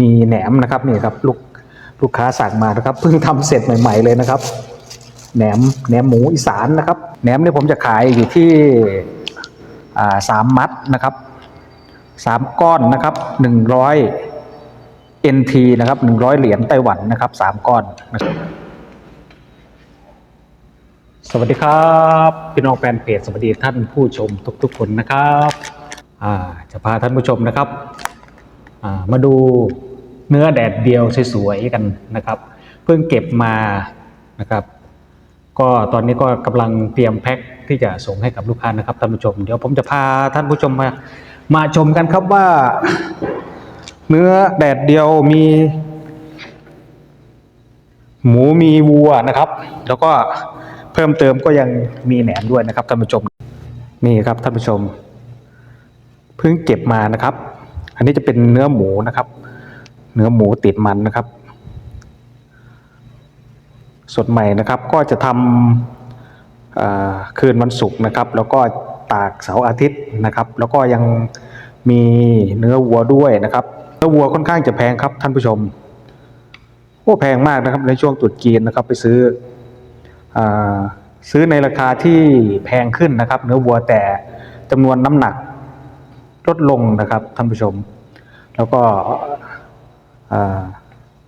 มีแหนมนะครับนี่ครับลูกลูกค้าสั่งมานะครับเพิ่งทำเสร็จใหม่ ๆ เลยนะครับแหนมแหนมหมูอีสานนะครับแหนมเนี่ยผมจะขายอยู่ที่อ่าสามมัดนะครับสามก้อนนะครับหนึ่งร้อย NT นะครับหนึ่งร้อยเหรียญไต้หวันนะครับสามก้อนนะครับสวัสดีครับพี่น้องแฟนเพจสวัสดีท่านผู้ชมทุกๆคนนะครับอ่าจะพาท่านผู้ชมนะครับอ่ามาดู เนื้อแดดเดียวสวยๆกันนะครับ เพิ่งเก็บมานะครับ ก็ตอนนี้ก็กำลังเตรียมแพ็คที่จะส่งให้กับลูกค้านะครับท่านผู้ชม เดี๋ยวผมจะพาท่านผู้ชมมามาชมกันครับว่า เนื้อแดดเดียวมี หมูมีวัวนะครับ แล้วก็เพิ่มเติมก็ยังมีแหนมด้วยนะครับท่านผู้ชมนี่ครับท่านผู้ชม เพิ่งเก็บมานะครับ อันนี้จะเป็นเนื้อหมูนะครับ เนื้อหมูติดมันนะครับ สดใหม่นะครับก็จะทำคืนวันศุกร์นะครับ แล้วก็ตากเสาร์อาทิตย์นะครับ แล้วก็ยังมีเนื้อวัวด้วยนะครับเนื้อวัวค่อนข้างจะแพงครับท่านผู้ชมโอ้แพงมากนะครับในช่วงตรุษจีนนะครับไปซื้ออซื้อในราคาที่แพงขึ้นนะครับ เนื้อวัวแต่จำนวนน้ำหนักลดลงนะครับท่านผู้ชม แล้วก็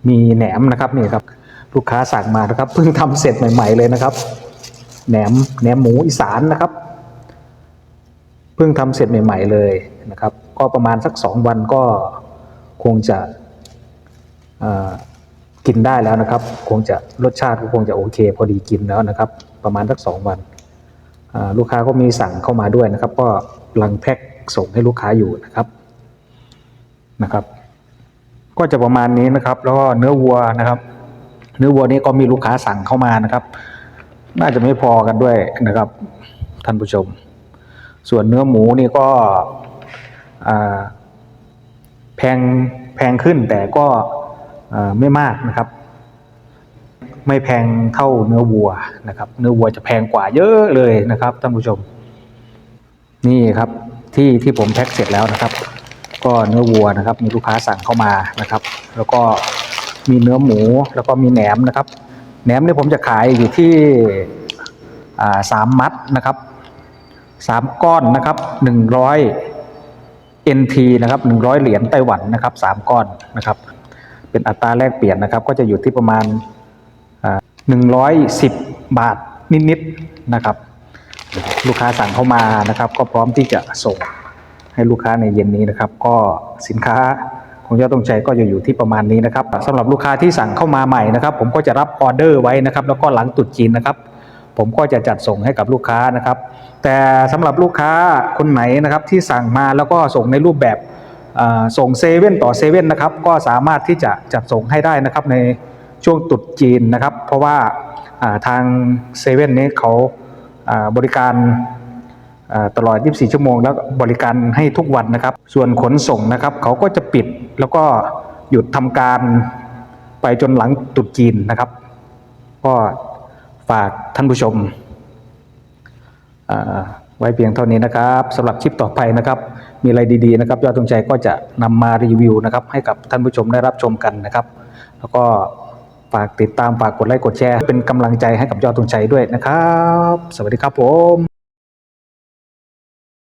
มีแหนมนะครับนี่ครับลูกค้าสั่งมานะครับเพิ่งทำเสร็จใหม่ ๆ เลยนะครับ แหนมแหนมหมูอีสานนะครับ เพิ่งทำเสร็จใหม่ ๆ เลยนะครับ ก็ประมาณสักสองวันก็คงจะกินได้แล้วนะครับ คงจะรสชาติก็คงจะโอเค พอดีกินแล้วนะครับ ประมาณสักสองวันลูกค้าก็มีสั่งเข้ามาด้วยนะครับ ก็กำลังแพ็คส่งให้ลูกค้าอยู่นะครับนะครับ ก็จะประมาณนี้นะครับ แล้วก็เนื้อวัวนะครับ เนื้อวัวนี้ก็มีลูกค้าสั่งเข้ามานะครับ น่าจะไม่พอกันด้วยนะครับ ท่านผู้ชม ส่วนเนื้อหมูนี่ก็แพงแพงขึ้นแต่ก็ไม่มากนะครับ ไม่แพงเท่าเนื้อวัวนะครับ เนื้อวัวจะแพงกว่าเยอะเลยนะครับท่านผู้ชม นี่ครับที่ที่ผมแพ็คเสร็จแล้วนะครับ ก็เนื้อวัวนะครับ มีลูกค้าสั่งเข้ามานะครับ แล้วก็มีเนื้อหมูแล้วก็มีแหนมนะครับ แหนมเนี่ยผมจะขายอยู่ที่สามมัดนะครับสามก้อนนะครับหนึ่งร้อย NT นะครับหนึ่งร้อยเหรียญไต้หวันนะครับสามก้อนนะครับ เป็นอัตราแลกเปลี่ยนนะครับ ก็จะอยู่ที่ประมาณหนึ่งร้อยสิบบาทนิดๆนะครับ ลูกค้าสั่งเข้ามานะครับ ก็พร้อมที่จะส่ง ให้ลูกค้าในเย็นนี้นะครับ ก็สินค้าของยอดตรงใจก็จะอยู่ที่ประมาณนี้นะครับสำหรับลูกค้าที่สั่งเข้ามาใหม่นะครับ ผมก็จะรับออเดอร์ไว้นะครับ แล้วก็หลังตรุษจีนนะครับ ผมก็จะจัดส่งให้กับลูกค้านะครับ แต่สำหรับลูกค้าคนไหนนะครับที่สั่งมาแล้วก็ส่งในรูปแบบส่งเซเว่นต่อเซเว่นนะครับก็สามารถที่จะจัดส่งให้ได้นะครับในช่วงตรุษจีนนะครับ เพราะว่าทางเซเว่นนี้เขาบริการ ตลอด 24 ชั่วโมง แล้วบริการให้ทุกวันนะครับ ส่วนขนส่งนะครับ เขาก็จะปิดแล้วก็หยุดทำการไปจนหลังตรุษจีนนะครับ ก็ฝากท่านผู้ชมไว้เพียงเท่านี้นะครับสำหรับคลิปต่อไปนะครับ มีอะไรดีๆนะครับยอดตรงใจก็จะนำมารีวิวนะครับ ให้กับท่านผู้ชมได้รับชมกันนะครับ แล้วก็ฝากติดตามฝากกดไลค์กดแชร์ เป็นกำลังใจให้กับยอดตรงใจด้วยนะครับ สวัสดีครับผม